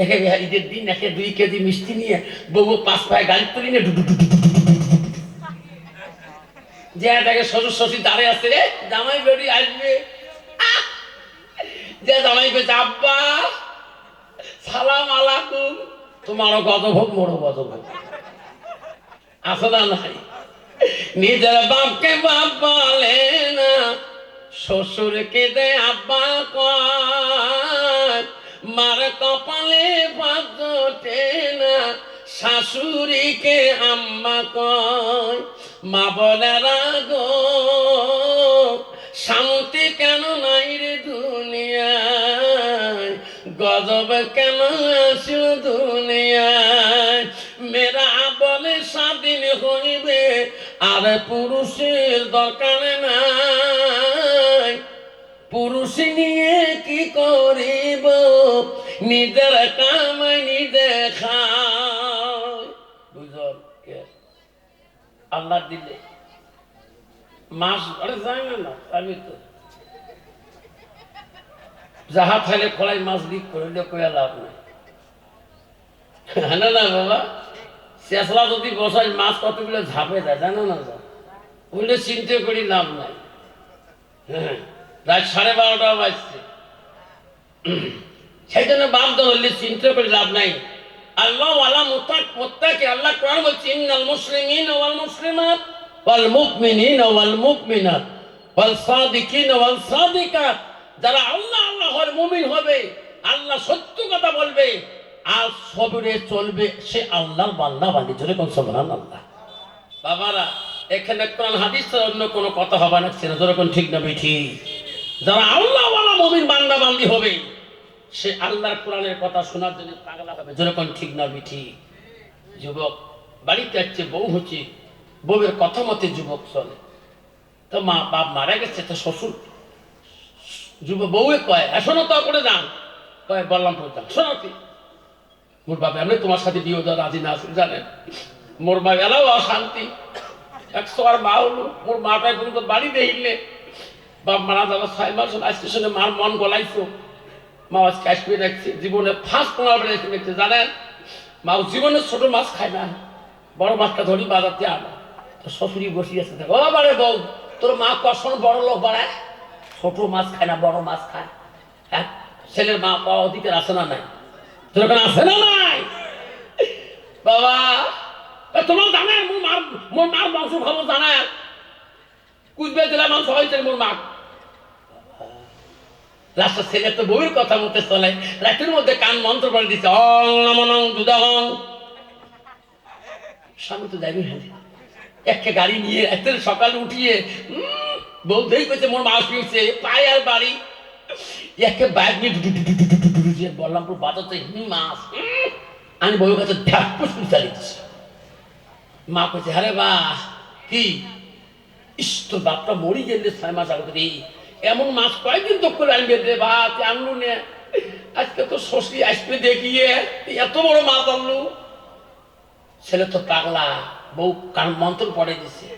একে ঈদের দিন একে দুই কেজি মিষ্টি নিয়ে বউ পাঁচ পায়ে গাড়ি তুলি নিয়ে শ্বশুর রে জামাই বেরি আসবে জামাই আব্বা সালাম তোমারও মোরও না নাই নিজের বাপকে বাপ বলে না শ্বশুরকে দে আব্বা কর মার কপালে বাজটে না, শাশুড়িকে আম্মা কয়, মা বোনেরা গো শান্তি কেন নাই রে দুনিয়ায়? গজব কেন আসল দুনিয়ায়? মেরা বলে, স্বাধীন হইবে, আর পুরুষের দরকার নাই। পুরুষ নিয়ে কি করিব? নিজের কামাই নিজে খায়। বুঝল আল্লাহ দিলে। মাস আরে যায় না না আমি তো। যাহা খাইলে খোলাই মাছ দিক কয়া লাভ নাই। হ্যাঁ না বাবা? শেষলা যদি বসাই, মাছ কতগুলো ঝাপে দেয়, জানো না যা বললে চিন্তা করি লাভ নাই। হ্যাঁ। রাত সাড়ে বারোটা বাজছে। সেই জন্য বাপ ধরলে চিন্তা করে লাভ নাই। আল্লাহ আল্লাহ মোত্তাক মোত্তাকে আল্লাহ কোরআন বলছে, ইন্নাল মুসলিমিন ওয়াল মুসলিমাত ওয়াল মুমিনিন ওয়াল মুমিনাত ওয়াল সাদিকিন ওয়াল সাদিকাত। যারা আল্লাহ আল্লাহ হর মুমিন হবে, আল্লাহ সত্য কথা বলবে, আর সবরে চলবে সে আল্লাহর বান্দা বান্দি। জোরে কোন সুবহানাল্লাহ। বাবারা, এখানে কোরআন হাদিস অন্য কোনো কথা হবে না, সেটা যেরকম ঠিক না বেঠি যারা আল্লাহ ওয়ালা মুমিন বান্দা বান্দি হবে, সে আল্লাহর কোরআনের কথা শোনার জন্য পাগলা হবে। যেরকম ঠিক না বেঠি? যুবক, বাড়িতে যাচ্ছে বউ হচ্ছে, বউয়ের কথা মতে যুবক চলে। তো মা, বাপ মারা গেছে, তো শ্বশুর যুব বউয়ে কয় এসনো তো করে যান কয়, বললাম যান শোনো মোর বাবা এমনি তোমার সাথে বিয়ে দেওয়া রাজি না জানেন? মোর মা এলাও অশান্তি। একশো আর মা হলো, মোর মাটাই পর্যন্ত বাড়ি দেখিলে বাপ মারা যাবার ছয় মাস আজকে শুনে মার মন গলাইছো। মা আজকে আসবে দেখছে, জীবনে ফার্স্ট পোনা বেড়েছে দেখছে জানেন? মা জীবনে ছোট মাছ খায় না, বড় মাছটা ধরি বাজারতে আনা। তো শ্বশুরি বসি আছে ও বারে বউ, তোর মা কখন বড় লোক বাড়ায় ছোট মাছ খায় না, বড় মাছ খায়। হ্যাঁ? ছেলের মা পাওয়া অধিকার আছে না নাই? তোর আছে না নাই? বাবা তোমার জানে মোর মার মোর মার বংশ খবর জানে কুচবে জেলা মাংস হয়েছে মোর মা। লাস্টের ছেলে তো বউয়ের কথা মতে চলে। রাতের মধ্যে কান মন্ত্র পড়ে দিছে, অং নমনং দুদাহং স্বামী তো যাবি হ্যাঁ একটা গাড়ি নিয়ে রাতের সকাল উঠিয়ে বউ দেই করছে মোর মাস পিউছে পায়ে আর বাড়ি। একে বাইক নিয়ে বললাম পুরো বাজাতে হি মাস আমি বউ কাছে ঢাকপুর শুরু চালিয়েছি মা কইছে রে বাহ, কি? ইস, তোর বাপটা মরি গেলে ছয় মাস আগে এমন মাছ কয়েকদিন তো করে আনবে রে তুই আনলু নে। আজকে তো শশী আসবে দেখিয়ে। এত বড় মাছ আনলু। ছেলে তো পাগলা। বউ কান মন্ত্র পড়ে দিছে।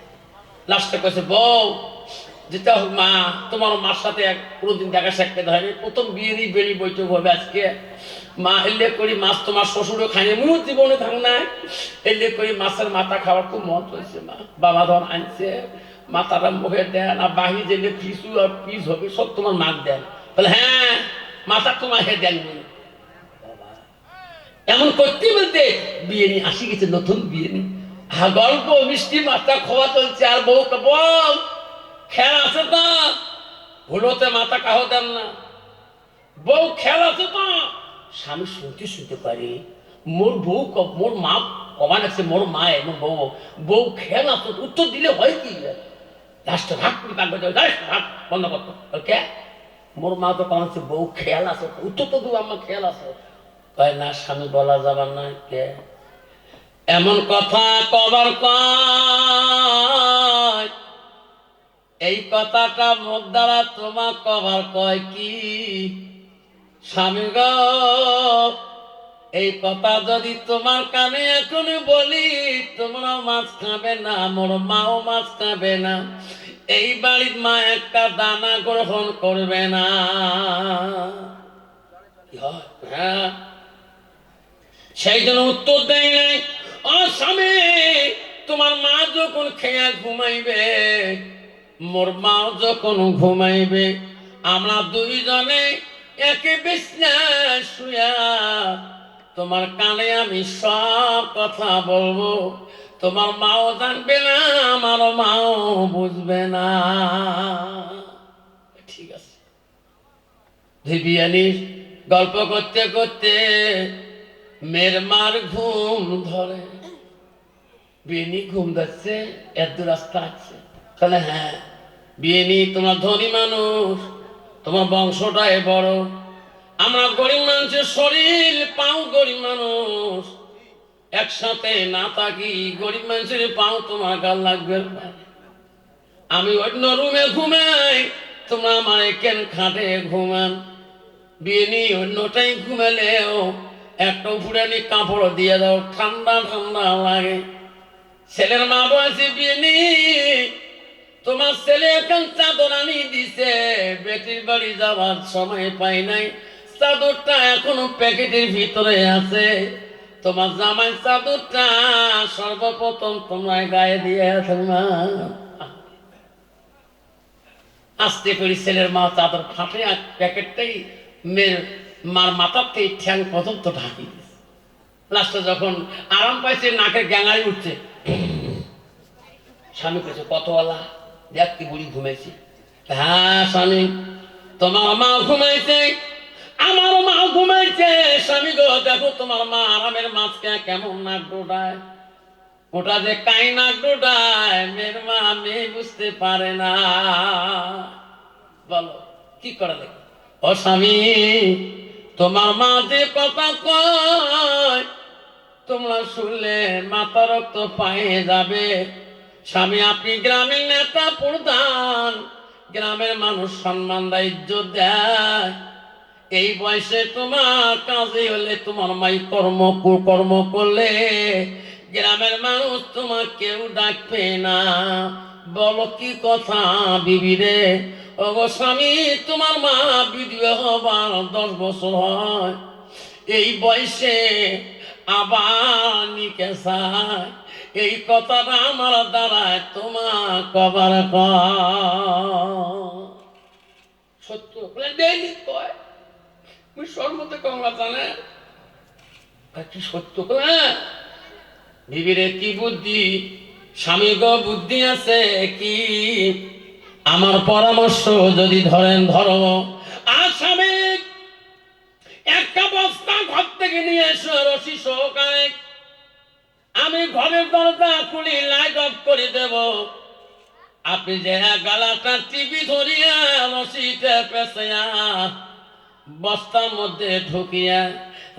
লাস্টে কয়েছে বউ, যেতে হোক মা, তোমার মার সাথে এক কোনোদিন দেখা সাক্ষাৎ হয়নি। প্রথম বিয়েরই বেরি বৈঠক হবে আজকে। মা, এলে করি মাছ তোমার শ্বশুরও খায়নি মনে জীবনে থাক না এলে করি মাছের মাথা খাওয়ার খুব মন হয়েছে মা। বাবা ধর আনছে। মাথাটা মুখে দেন আর বাহি জেলে পিসু আর পিস হবে, সব তোমার মাছ দেন বলে হ্যাঁ মাথা তোমার হে দেন। এমন করতে বলতে বিয়ে নিয়ে আসি গেছে, নতুন বিয়ে নিয়ে হা গল্প, মিষ্টি, মাথা খোয়া চলছে, আর বউ বল, খেয়াল আছে তো? ভুলোতে মাথা কাহ দেন না। বউ, খেয়াল আছে তো? স্বামী শুনতে শুনতে পারি, মোর বউ মোর মা কমান আছে, মোর মায়ে, মোর বউ। বউ, খেয়াল আছে। উত্তর দিলে হয় কি? লাস্টে ভাগ করে ভাগ বন্ধ করতো কে? মোর মা তো কমান আছে বউ খেয়াল আছে উত্তর তো দেবো আমার খেয়াল আছে। কয়, না, স্বামী বলা যাবার না, কে? এমন কথা কবার কয়, এই কথাটা মুখ দ্বারা তোমার কবার কয় কি? স্বামী গো, এই কথা যদি তোমার কানে এখন বলি মাছ খাবে না মাও মাছ খাবে না। এই বাড়ির মা একটা দানা গ্রহণ করবে না। হ্যাঁ? সেই জন্য উত্তর দেয় নাই। ও স্বামী, তোমার মা যখন খেয়া ঘুমাইবে, মোর মাও যখন ঘুমাইবে, আমরা দুইজনে একে শুয়া তোমার কানে আমি সব কথা বলব। তোমার মাও জানবে না, আমারও মাও বুঝবে না। ঠিক আছে। বিরিয়ানির গল্প করতে করতে মেয়ের মার ঘুম ধরে। বিয়েনি ঘুম যাচ্ছে এত রাস্তা আছে। তাহলে হ্যাঁ বিয়েনি তোমার ধনী মানুষ, তোমার বংশটাই বড়। আমরা গরিব মানুষের শরীর, পাও গরিব মানুষ। একসাথে না থাকি গরিব মানুষের পাও তোমার গাল লাগবে আমি অন্য রুমে ঘুমাই, তোমরা আমার কেন খাটে ঘুমান? বিয়ে নিয়ে অন্যটাই ঘুমালেও একটা ফুরানি কাপড় দিয়ে দাও, ঠান্ডা ঠান্ডা লাগে। ছেলের মা বয়সে বিয়ে নি তোমার ছেলে এখন চাদর আনি দিছে, বেটির বাড়ি যাওয়ার সময় পাই নাই। চাদরটা এখনও প্যাকেটের ভিতরে আছে। তোমার জামাই চাদরটা সর্বপ্রথম তোমরা গায়ে দিয়ে মা আস্তে করে ছেলের মা চাদর ফাটে আর প্যাকেটটাই মেয়ের মার মাথার থেকে ঠ্যাং পর্যন্ত ঢাকি লাস্টে যখন আরাম পাইছে নাকের গ্যাঙারি উঠছে। স্বামী কেছে কতওয়ালা দেখতে বুড়ি ঘুমাইছে। হ্যাঁ স্বামী, তোমার মা ঘুমাইছে। ঘুমাইছে, স্বামী গো, দেখো তোমার মা আরামের মাছকে কেমন নাক ডোডায় ওটা যে কাই নাক ডোডায় মেয়ের মা, মেয়ে বুঝতে পারে না। বলো, কি করে দেখো? ও স্বামী, তোমার মা যে কথা কয়, তোমরা শুনলে মাথা রক্ত পায়ে যাবে। স্বামী, আপনি গ্রামের নেতা প্রধান, গ্রামের মানুষ সম্মান দেয় ইজ্জত দেয়। এই বয়সে তোমার কাজে হলে তোমার মাই কর্ম কর্ম করলে গ্রামের মানুষ তোমার কেউ ডাকবে না। বলো কি কথা বিবি রে? স্বামী, তোমার মা বিধবা হবার দশ বছর হয়। এই বয়সে আবার নিকে এই কথাটা আমার দ্বারায় তোমার কবার কয়। সত্য। ডেইলি কয়? সর্বতে কমলা জানে। কি সত্য করে বিবিরে কি বুদ্ধি? স্বামী গো, বুদ্ধি আছে কি? আমার পরামর্শ যদি ধরেন, ধরো। আর স্বামী একটা বস্তা ঘর থেকে নিয়ে এসো, রশি সহকারে। আমি ঘরের দরজা খুলি লাইট অফ করে দেব। আপনি যে গালাটা টিভি ধরিয়া রশিটা পেঁচাইয়া বস্তার মধ্যে ঢুকিয়া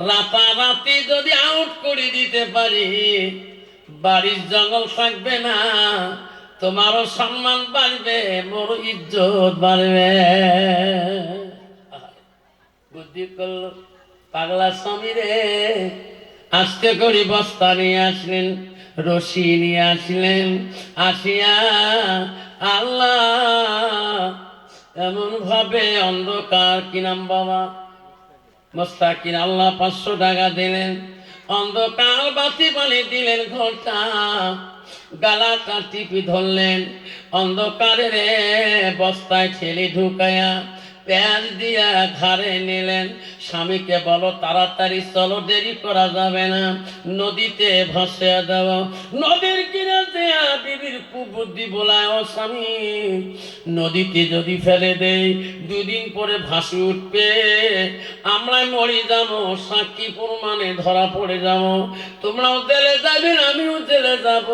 রাতারাতি যদি আউট করে দিতে পারি, বাড়ির জঙ্গল থাকবে না, তোমারও সম্মান বাড়বে মোর ইজ্জত বাড়বে। বুদ্ধি করল, পাগলা স্বামী রে, আস্তে করে বস্তা নিয়ে আসলেন, রশি নিয়ে আসলেন, আসিয়া আল্লাহ এমন ভাবে অন্ধকার কিনাম বাবা? মোস্তাকিন আল্লাহ পাঁচশো টাকা দিলেন। অন্ধকার বাতি পানি দিলেন ঘরটা। গালাটা টিপি ধরলেন। অন্ধকারের বস্তায় ছেলে ঢুকায়া পেঁয়াজ দিয়া ঘাড়ে নিলেন। স্বামীকে বলো, তাড়াতাড়ি চলো, দেরি করা যাবে না। নদীতে ভাসিয়ে দেব নদীর কিনে দেয়া বিবির কুবুদ্ধি বলায়, ও স্বামী, নদীতে যদি ফেলে দেই, দুদিন পরে ভাসি উঠবে। আমরাই মরি যাব, সাক্ষী প্রমাণে ধরা পড়ে যাব। তোমরাও জেলে যাবেন আমিও জেলে যাব।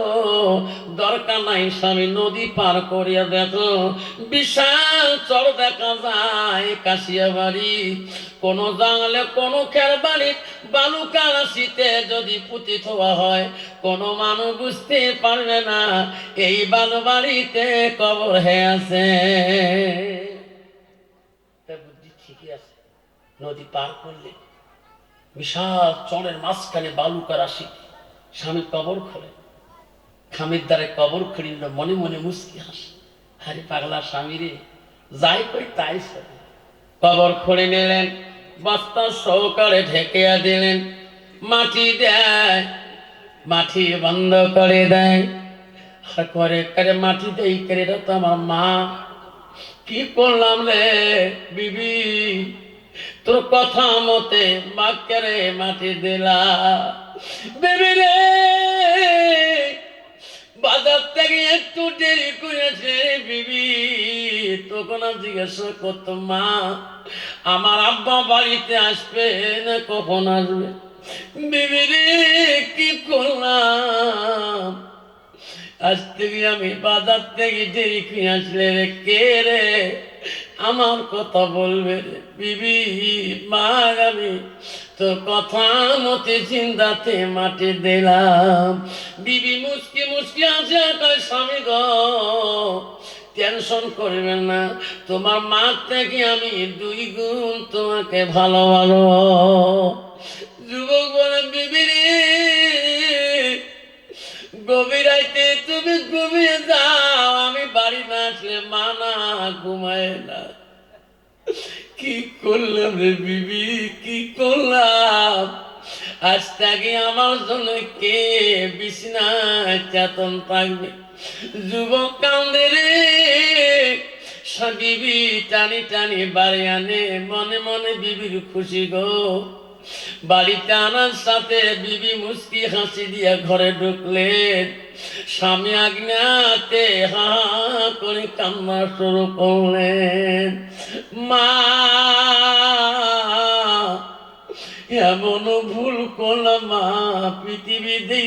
দরকার নাই স্বামী, নদী পার করিয়া দেখো। বিশাল চর দেখা যায়। বাড়ি। কোনো জানলে, কোনো যদি হয়, কোনো মানুষ বুঝতে পারবে না, এই কবর আছে। ঠিকই আছে। নদী পার করলে, বিশাল চরের মাঝখানে বালুকা রাশি, স্বামী কবর খোলে। স্বামীর দ্বারে কবর খুঁড়িল মনে মনে মুসকি হাসে। হারি পাগলা স্বামী রে যাই কই তাই কবর খুঁড়ে নিলেন বস্তা সহকারে ঢেকিয়া দিলেন। মাটি দেয়, মাটি বন্ধ করে দেয়। করে করে মাটি দেয় করে আমার মা। কি করলাম রে বিবি? তোর কথা মতে বাক্যারে মাটি দিলা। বিবি রে, বাজার থেকে একটু দেরি করেছে বিবি। আমি জিজ্ঞাসা করতো, মা, আমার আব্বা বাড়িতে আসবে না কখন আসবে? বিবি রে কি করলাম? আজ থেকে আমি বাজার থেকে দেরি করে আসলে রে, কে রে? আমার কথা বলবে রে, বিবি, মা, আমি তোর কথা মতে চিন্তাতে মাটি দিলাম। বিবি মুসকি মুসকি আছে স্বামী গো টেনশন করবেন না। তোমার মা থেকে আমি দুই গুণ তোমাকে ভালো ভালো যুবক রে, গভীর রাইতে তুমি ঘুমিয়ে যাও। আমি বাড়ি না আসলে মা না ঘুমায় না। কি করলাম রে বিবি, কি করলাম? আজ থেকে আমার জন্য কে বিছনায় চেতন থাকবে যুবক কান্দে রে। সা- টানি টানি বাড়ি আনে, মনে মনে বিবির খুশি গো। বাড়িতে আনার সাথে বিবি মুস্কি হাসি দিয়ে ঘরে ঢুকলেন স্বামী আজ্ঞাতে হা করে কান্না শুরু করলেন। মা, এমন ভুল করলাম মা পৃথিবীতে